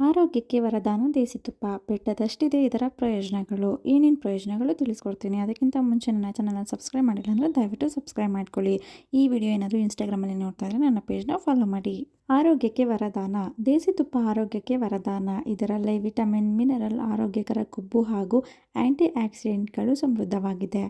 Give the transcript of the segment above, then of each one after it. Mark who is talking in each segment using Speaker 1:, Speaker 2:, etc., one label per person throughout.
Speaker 1: ಆರೋಗ್ಯಕ್ಕೆ ವರದಾನ ದೇಸಿ ತುಪ್ಪ, ಬೆಟ್ಟದಷ್ಟಿದೆ ಇದರ ಪ್ರಯೋಜನಗಳು. ಏನೇನು ಪ್ರಯೋಜನಗಳು ತಿಳಿಸ್ಕೊಡ್ತೀನಿ. ಅದಕ್ಕಿಂತ ಮುಂಚೆ ನನ್ನ ಚಾನಲ್ನ ಸಬ್ಸ್ಕ್ರೈಬ್ ಮಾಡಿಲ್ಲ ಅಂದರೆ ದಯವಿಟ್ಟು ಸಬ್ಸ್ಕ್ರೈಬ್ ಮಾಡ್ಕೊಳ್ಳಿ. ಈ ವಿಡಿಯೋ ಏನಾದರೂ ಇನ್ಸ್ಟಾಗ್ರಾಮಲ್ಲಿ ನೋಡ್ತಾ ಇದ್ದರೆ ನನ್ನ ಪೇಜ್ನ ಫಾಲೋ ಮಾಡಿ. ಆರೋಗ್ಯಕ್ಕೆ ವರದಾನ. ದೇಸಿ ತುಪ್ಪ ಆರೋಗ್ಯಕ್ಕೆ ವರದಾನ. ಇದರಲ್ಲಿ ವಿಟಮಿನ್ ಮಿನರಲ್ ಆರೋಗ್ಯಕರ ಕೊಬ್ಬು ಹಾಗೂ ಆ್ಯಂಟಿ ಆಕ್ಸಿಡೆಂಟ್ಗಳು ಸಮೃದ್ಧವಾಗಿದೆ.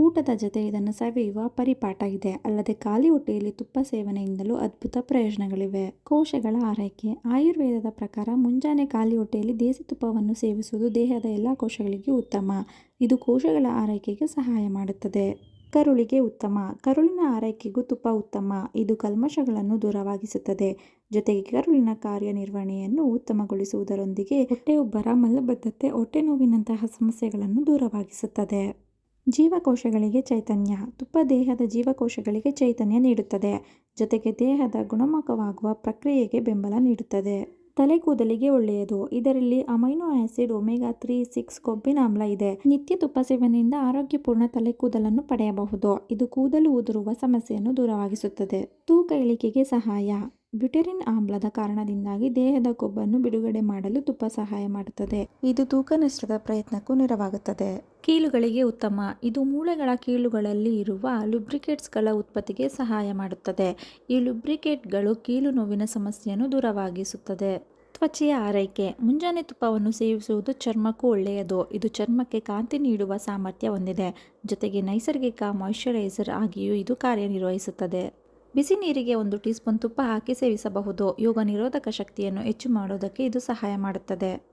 Speaker 1: ಊಟದ ಜೊತೆ ಇದನ್ನು ಸವಿಯುವ ಪರಿಪಾಠ ಇದೆ. ಅಲ್ಲದೆ ಖಾಲಿ ಹೊಟ್ಟೆಯಲ್ಲಿ ತುಪ್ಪ ಸೇವನೆಯಿಂದಲೂ ಅದ್ಭುತ ಪ್ರಯೋಜನಗಳಿವೆ. ಕೋಶಗಳ ಆರೈಕೆ, ಆಯುರ್ವೇದದ ಪ್ರಕಾರ ಮುಂಜಾನೆ ಖಾಲಿ ಹೊಟ್ಟೆಯಲ್ಲಿ ದೇಸಿ ತುಪ್ಪವನ್ನು ಸೇವಿಸುವುದು ದೇಹದ ಎಲ್ಲ ಕೋಶಗಳಿಗೆ ಉತ್ತಮ. ಇದು ಕೋಶಗಳ ಆರೈಕೆಗೆ ಸಹಾಯ ಮಾಡುತ್ತದೆ. ಕರುಳಿಗೆ ಉತ್ತಮ. ಕರುಳಿನ ಆರೈಕೆಗೂ ತುಪ್ಪ ಉತ್ತಮ. ಇದು ಕಲ್ಮಶಗಳನ್ನು ದೂರವಾಗಿಸುತ್ತದೆ. ಜೊತೆಗೆ ಕರುಳಿನ ಕಾರ್ಯನಿರ್ವಹಣೆಯನ್ನು ಉತ್ತಮಗೊಳಿಸುವುದರೊಂದಿಗೆ ಹೊಟ್ಟೆಯೊಬ್ಬರ ಮಲಬದ್ಧತೆ ಹೊಟ್ಟೆ ನೋವಿನಂತಹ ಸಮಸ್ಯೆಗಳನ್ನು ದೂರವಾಗಿಸುತ್ತದೆ. ಜೀವಕೋಶಗಳಿಗೆ ಚೈತನ್ಯ. ತುಪ್ಪ ದೇಹದ ಜೀವಕೋಶಗಳಿಗೆ ಚೈತನ್ಯ ನೀಡುತ್ತದೆ. ಜೊತೆಗೆ ದೇಹದ ಗುಣಮುಖವಾಗುವ ಪ್ರಕ್ರಿಯೆಗೆ ಬೆಂಬಲ ನೀಡುತ್ತದೆ. ತಲೆ ಕೂದಲಿಗೆ ಒಳ್ಳೆಯದು. ಇದರಲ್ಲಿ amino acid, omega three, six ಕೊಬ್ಬಿನ ಆಮ್ಲ ಇದೆ. ನಿತ್ಯ ತುಪ್ಪ ಸೇವನೆಯಿಂದ ಆರೋಗ್ಯಪೂರ್ಣ ತಲೆ ಕೂದಲನ್ನು ಪಡೆಯಬಹುದು. ಇದು ಕೂದಲು ಉದುರುವ ಸಮಸ್ಯೆಯನ್ನು ದೂರವಾಗಿಸುತ್ತದೆ. ತೂಕ ಇಳಿಕೆಗೆ ಸಹಾಯ. ಬ್ಯುಟೆರಿನ್ ಆಮ್ಲದ ಕಾರಣದಿಂದಾಗಿ ದೇಹದ ಕೊಬ್ಬನ್ನು ಬಿಡುಗಡೆ ಮಾಡಲು ತುಪ್ಪ ಸಹಾಯ ಮಾಡುತ್ತದೆ. ಇದು ತೂಕ ನಷ್ಟದ ಪ್ರಯತ್ನಕ್ಕೂ ನೆರವಾಗುತ್ತದೆ. ಕೀಲುಗಳಿಗೆ ಉತ್ತಮ. ಇದು ಮೂಳೆಗಳ ಕೀಲುಗಳಲ್ಲಿ ಇರುವ ಲುಬ್ರಿಕೇಟ್ಸ್ಗಳ ಉತ್ಪತ್ತಿಗೆ ಸಹಾಯ ಮಾಡುತ್ತದೆ. ಈ ಲುಬ್ರಿಕೇಟ್ಗಳು ಕೀಲು ನೋವಿನ ಸಮಸ್ಯೆಯನ್ನು ದೂರವಾಗಿಸುತ್ತದೆ. ತ್ವಚೆಯ ಆರೈಕೆ. ಮುಂಜಾನೆ ತುಪ್ಪವನ್ನು ಸೇವಿಸುವುದು ಚರ್ಮಕ್ಕೂ ಒಳ್ಳೆಯದು. ಇದು ಚರ್ಮಕ್ಕೆ ಕಾಂತಿ ನೀಡುವ ಸಾಮರ್ಥ್ಯ ಹೊಂದಿದೆ. ಜೊತೆಗೆ ನೈಸರ್ಗಿಕ ಮಾಯಿಶ್ಚರೈಸರ್ ಆಗಿಯೂ ಇದು ಕಾರ್ಯನಿರ್ವಹಿಸುತ್ತದೆ. ಬಿಸಿ ನೀರಿಗೆ ಒಂದು ಟೀ ಸ್ಪೂನ್ ತುಪ್ಪ ಹಾಕಿ ಸೇವಿಸಬಹುದು. ಯೋಗ ನಿರೋಧಕ ಶಕ್ತಿಯನ್ನು ಹೆಚ್ಚು ಮಾಡೋದಕ್ಕೆ ಇದು ಸಹಾಯ ಮಾಡುತ್ತದೆ.